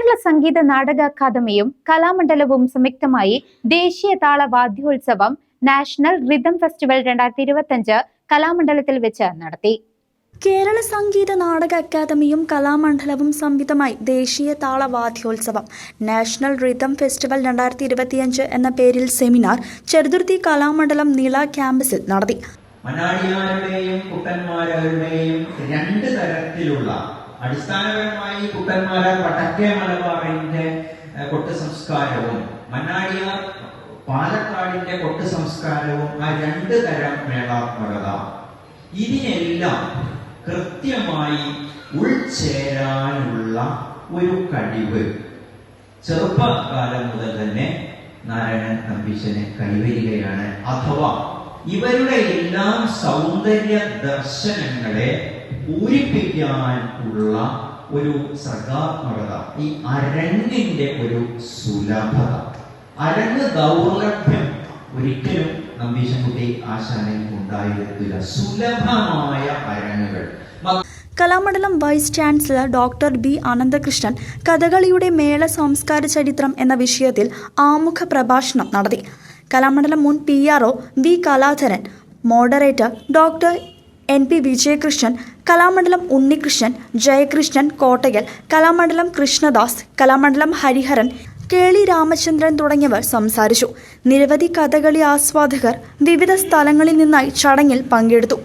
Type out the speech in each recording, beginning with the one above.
Kerala Sangeetha Nataka അക്കാദമിയും കലാമണ്ഡലവും സംയുക്തമായി ദേശീയ താള വാദ്യോത്സവം നാഷണൽ റിതം ഫെസ്റ്റിവൽ രണ്ടായിരത്തി ഇരുപത്തിയഞ്ച് കലാമണ്ഡലത്തിൽ വെച്ച് നടത്തി. കേരള സംഗീത നാടക അക്കാദമിയും കലാമണ്ഡലവും സംയുക്തമായി ദേശീയ താള വാദ്യോത്സവം നാഷണൽ റിതം ഫെസ്റ്റിവൽ രണ്ടായിരത്തി ഇരുപത്തിയഞ്ച് എന്ന പേരിൽ സെമിനാർ ചെറുതുരുത്തി കലാമണ്ഡലം നീള ക്യാമ്പസിൽ നടത്തി. മലയാളിമാരുടെയും കുട്ടന്മാരുടെയും രണ്ട് തരത്തിലുള്ള അടിസ്ഥാനപരമായി കുട്ടന്മാരാർ വടക്കേ മലബാറിന്റെ കൊട്ട് സംസ്കാരവും മന്നാടിയാർ പാലക്കാടിന്റെ കൊട്ട് സംസ്കാരവും ആ രണ്ട് തരം മേളാത്മകത. ഇതിനെല്ലാം കൃത്യമായി ഉൾച്ചേരാനുള്ള ഒരു കഴിവ്. ചെറുപ്പകാലം മുതൽ തന്നെ നാരായണൻ നമ്പീശന് കൈവരികയാണ്. അഥവാ ഇവരുടെ എല്ലാം സൗന്ദര്യ ദർശനങ്ങളെ പൂരിപ്പിക്കാൻ ഉള്ള ഒരു സർഗാത്മകത ഈ അരങ്ങിന്റെ ഒരു സുലഭത. അരങ്ങ് ദൗർലഭ്യം ഒരിക്കലും നമ്പീശൻകുട്ടി ആശാനിൽ ഉണ്ടായിരുന്നില്ല. സുലഭമായ അരങ്ങുകൾ. Kalamandalam vice chancellor doctor B Ananthakrishnan കഥകളിയുടെ മേള സംസ്കാര ചരിത്രം എന്ന വിഷയത്തിൽ ആമുഖ പ്രഭാഷണം നടത്തി. കലാമണ്ഡലം മുൻ P R O V Kaladharan moderator doctor N P Vijayakrishnan Kalamandalam Unnikrishnan Jayakrishnan Kottayal Kalamandalam Krishnadas Kalamandalam Hariharan Keli Ramachandran തുടങ്ങിയവർ സംസാരിച്ചു. നിരവധി കഥകളി ആസ്വാദകർ വിവിധ സ്ഥലങ്ങളിൽ നിന്നായി ചടങ്ങിൽ പങ്കെടുത്തു.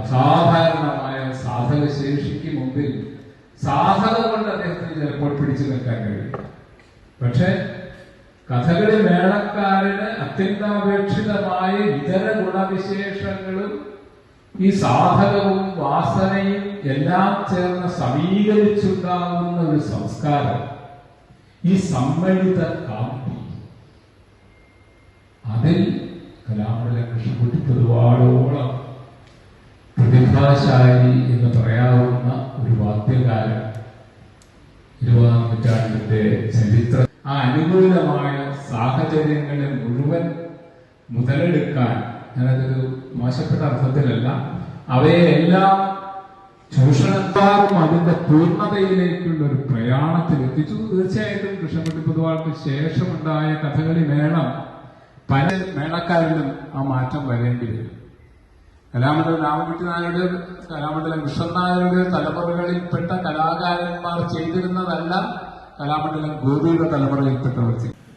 അസാധാരണമായ ശേഷിക്ക് മുമ്പിൽ കൊണ്ട് അദ്ദേഹത്തിന് ചിലപ്പോൾ പിടിച്ചു നിൽക്കാൻ കഴിയും. പക്ഷെ കഥകളി മേളക്കാരന് അത്യന്താപേക്ഷിതമായ ഇതര ഗുണവിശേഷങ്ങളും ഈ സാധകവും വാസനയും എല്ലാം ചേർന്ന് സമീകരിച്ചുണ്ടാകുന്ന ഒരു സംസ്കാരം. ഈ സമ്മേളിത കാപ്പി അതിൽ കലാമണ്ഡല കൃഷ്ണൻകുട്ടി ഒരുപാടോളം പ്രതിഭാശാലി എന്ന് പറയാവുന്ന സാഹചര്യങ്ങളെ മുഴുവൻ മുതലെടുക്കാൻ ഞാനതൊരു മോശപ്പെട്ട അർത്ഥത്തിലല്ല അവയെല്ലാം ചൂഷണത്താറും അതിന്റെ പൂർണതയിലേക്കുള്ള ഒരു പ്രയാണത്തിൽ എത്തിച്ചു തീർച്ചയായിട്ടും കൃഷ്ണൻകുട്ടി പൊതുവാൾക്ക് ശേഷമുണ്ടായ കഥകളി മേളം പല മേളക്കാരിലും ആ മാറ്റം വരേണ്ടി വരും. കലാമണ്ഡലം രാമകുട്ടി നായരുടെ കലാമണ്ഡലം കൃഷ്ണൻ നായരുടെ തലമുറകളിൽപ്പെട്ട കലാകാരന്മാർ ചെയ്തിരുന്നതല്ല കലാമണ്ഡലം ഗോപിയുടെ തലമുറയിൽപ്പെട്ടവർ ചെയ്തു